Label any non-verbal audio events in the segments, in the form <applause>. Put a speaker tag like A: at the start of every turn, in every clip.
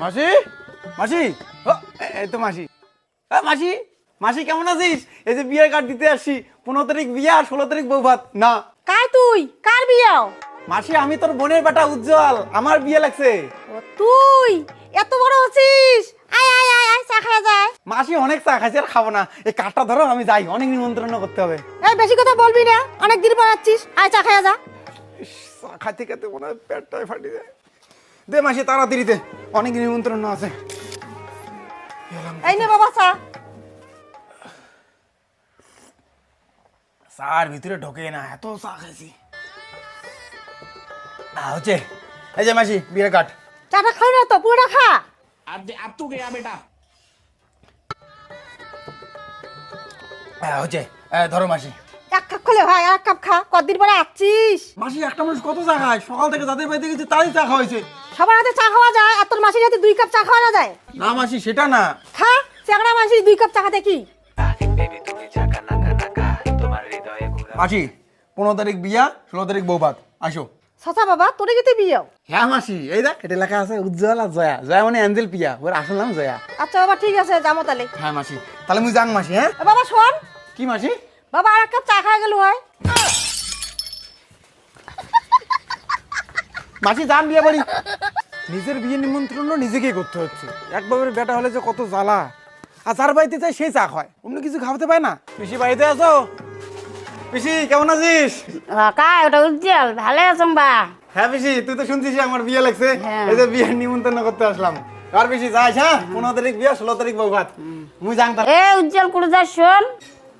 A: মাসি? মাসি? এই তো মাসি। মাসি? মাসি কেমন আছিস? এই যে বিয়ের কার্ড দিতে আসছি। পনেরো তারিখ বিয়ে আর ষোলো তারিখ বউ ভাত না।
B: কার তুই? কার বিয়াও
A: মাসি আমি তোর বোনের বেটা উজ্জ্বল। আমার বিয়ে লাগছে।
B: তুই? এত বড় হচ্ছিস? আয় আয় আয় আয় চা খাওয়া যায়।
A: মাসি অনেক চা খাইছে আর খাব না। এই কার্ডটা ধরো আমি যাই। অনেক নিমন্ত্রণ করতে হবে।
B: এই বেশি কথা বলবি না। অনেক দিন পর যাচ্ছিস আয় চা খাওয়া যা।
A: চা খাইতে খাইতে মনে হয় পেটটাই ফাটি যায়। দে মাসি তাড়াতাড়িতে অনেক নিমন্ত্রণ আছে।
B: এই নে বাবা চা।
A: সার ভিতরে ঢোকে না এত চা খাইছি। না হচ্ছে। এই যে মাসি বিয়ে কাট
B: চাটা খাও না তো পুরোটা খা।
C: আর দে আপ তু গেয়া বেটা।
A: হ্যাঁ হচ্ছে। ধরো মাসি।
B: এক কাপ খেলে হয় এক কাপ খা। কতদিন পরে আসছিস?
A: মাসি একটা মানুষ কত চা খায়? সকাল থেকে যাদের বাড়িতে গেছে তাই চা খাওয়াইছে
B: সবার হাতে চা খাওয়া যায় আর তোর মাসির হাতে দুই কাপ চা খাওয়া যায়?
A: না মাসি সেটা না।
B: খা চেংড়া মাসির দুই কাপ চা খাতে কি?
A: মাসি পনেরো তারিখ বিয়া ষোলো তারিখ বৌভাত। আসো।
B: সচা বাবা তোরে কিন্তু বিয়েও
A: হ্যাঁ মাসি এই দেখ। এটা লেখা আছে উজ্জ্বল আর জয়া। জয়া মানে অ্যাঞ্জেল পিয়া ওর আসল নাম জয়া।
B: আচ্ছা বাবা ঠিক আছে যাব তাহলে।
A: হ্যাঁ মাসি তাহলে মুই যাং মাসি হ্যাঁ?
B: বাবা শোন।
A: কি মাসি?
B: বাবা আর এক কাপ চা খাওয়া গেল হয়।
A: মাসি যান বিয়ে বাড়ি। নিজের বিয়ে নিমন্ত্রণ নিজেকেই করতে হচ্ছে। একবারের বেটা হলে যে কত জ্বালা। আর যার বাড়িতে চাই সেই চা খায়। অন্য কিছু খাওয়াতে পায় না। পিসি বাড়িতে আছো? পিসি কেমন আছিস?
D: কাকা ওটা উজ্জ্বল। ভালো আছেন বা?
A: হ্যাঁ পিসি তুই তো শুনছিস আমার বিয়ে লাগছে।
D: হ্যাঁ।
A: এই যে বিয়ের নিমন্ত্রণ করতে আসলাম। আর পিসি যাইস হ্যাঁ? পনেরো তারিখ বিয়ে ষোলো তারিখ বউ ভাত। মুই যাং তার
D: এ উজ্জ্বল করে যাস শোন?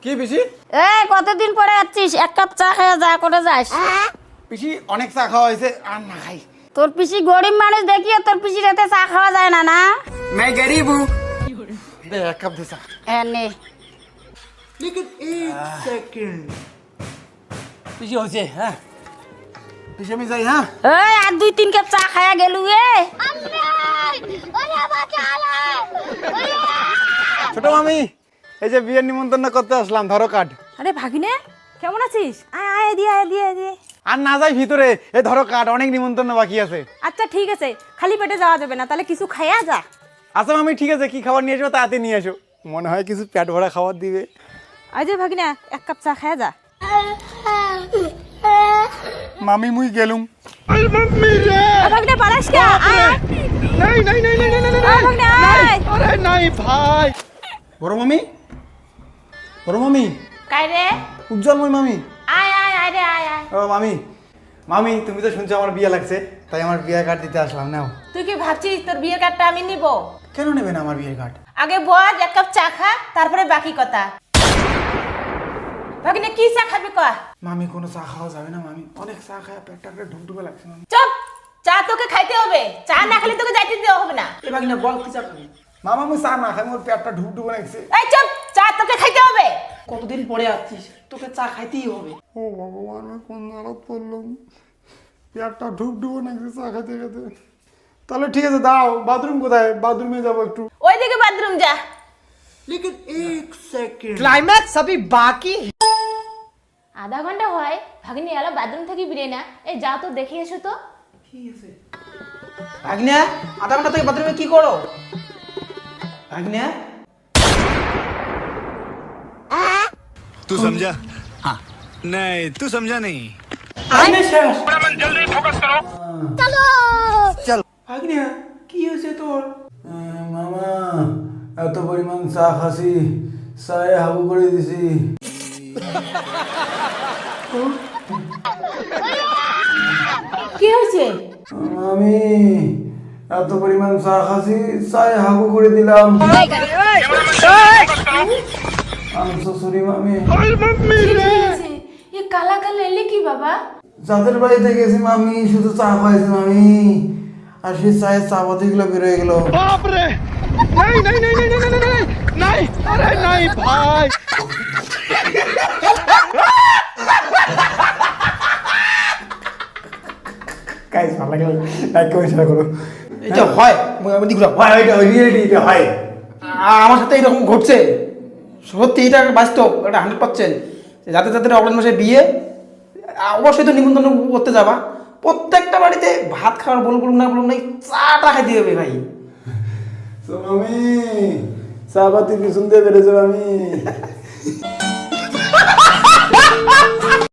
A: কি পিসি?
D: এ কতদিন পরে যাচ্ছিস এক কাপ চা খেয়ে যা করে যাস?
A: পিসি অনেক চা খাওয়া হয়েছে আর না খাই
D: তোর পিসি গরিব মানুষ দেখিয়ে তোর পিসির হাতে চা খাওয়া যায় না না
C: मैं गरीब हूँ
A: দে এক কাপ দে চা
D: এ নে
C: लेकिन एक सेकंड
A: পিসি হয়েছে হ্যাঁ পিসি আমি যাই হ্যাঁ
D: এই আর দুই তিন কাপ চা খায়া গেলু এ
A: ছোট মামি এই যে বিয়ের নিমন্ত্রণ করতে আসলাম ধরো কাঠ
B: আরে ভাগিনে কেমন আছিস? আয় আয় দিয়ে আয় দিয়ে দিয়ে
A: আর না যাই ভিতরে এ ধরো কাঠ অনেক নিমন্ত্রণ বাকি আছে।
B: আচ্ছা ঠিক আছে। খালি পেটে যাওয়া যাবে না তাহলে কিছু খাইয়া যা।
A: আচ্ছা মামি ঠিক আছে কি খাবার নিয়ে আসব তাড়াতাড়ি নিয়ে এসো মনে হয় কিছু পেট ভরা খাবার দিবে।
B: যে ভাগিনা এক কাপ চা খাইয়া যা।
A: মামি মুই গেলুম।
B: আয় ভাগিনা পালাস কে?
A: নাই নাই নাই নাই নাই
B: ভাগিনা
A: আরে নাই ভাই। বড় মামি বড় মামি।
D: কাই রে
A: উজ্জ্বল মই মামি।
D: আয় আয় আয় রে আয় আয়।
A: ও মামি। মামি তুমি তো শুনছো আমার বিয়ে লাগছে তাই আমার বিয়ে কার্ড দিতে আসলাম নাও।
E: তুই কি ভাবছিস তোর বিয়ের কার্ডটা আমি নিব?
A: কেন নেবে না আমার বিয়ের কার্ড?
E: আগে বজ এক কাপ চা খা তারপরে বাকি কথা। ভাগিনে কি চা খাবি কয়া?
A: মামি কোনো চা খাওয়া যাবে না মামি। অনেক চা খায় পেটটা করে ঢুকঢুকে লাগছে মামি।
E: চুপ! চা তোকে খাইতে হবে। চা না খেলে তোকে যাইতে দেওয়া হবে না।
C: এবার কিনা বল কি চা খাবি?
A: মামা মুই চা না খাই মোর পেটটা ঢুকঢুকে লাগছে
E: এই চুপ চা তোকে খাইতে হবে
C: কতদিন পরে আসছিস তোকে চা খাইতেই হবে
A: ও ভগবান আমি কোন জায়গা পড়লাম পেটটা ঢুকঢুকে লাগছে চা খাইতে খেতে তাহলে ঠিক আছে দাও বাথরুম কোথায় বাথরুমে যাবো একটু
E: ওইদিকে বাথরুম যা
C: लेकिन एक सेकंड क्लाइमैक्स अभी बाकी है
E: আধা ঘন্টা হয় ভাগিনী এলা বাথরুম থেকে বেরিয়ে না এই যা তো দেখে এসো তো
C: আগ্নেয়া আধা ঘন্টা থেকে বাথরুমে কি করো আগ্নেয়া
F: तू समझा हाँ नहीं तू समझा नहीं
C: আগ্নেয়া শেষ চল আগ্নেয়া কি হয়েছে তোর
A: মামা এত পরিমাণ চা খাসি চায়ে হাবু করে দিছি
E: কি হয়েছে
A: আমি এত পরিমাণ চা খাসি চায়ে হাবু করে দিলাম। আমি সরি মামি।
E: এ কালা কালা এলে কি বাবা?
A: যাদের বাড়িতে গেছি মামি শুধু চা খাইছি মামি। আর সেই চায়ের চা পাতিগুলো বেরোয় গেল। গাইস ভালো লাগল। লাইক করে শেয়ার করো। হ্যাঁ।
C: মানে হ্যাঁ, এটা হয়। আমি দিগুলো
A: হয় এটা রিয়েলিটি এটা হয়।
C: আমার সাথে এরকম ঘটছে। সত্যি এটা বাস্তব এটা হান্ড্রেড পার্সেন্ট যাতে যাদের অগ্রাণ মাসে বিয়ে অবশ্যই তো নিমন্ত্রণ করতে যাবা। প্রত্যেকটা বাড়িতে ভাত খাওয়ার বল বলুন না বলুন না চাটা খাই দিয়ে ভাই।
A: আমি চা পাতি পিছন দিয়ে বেড়ে যাবে আমি। <laughs>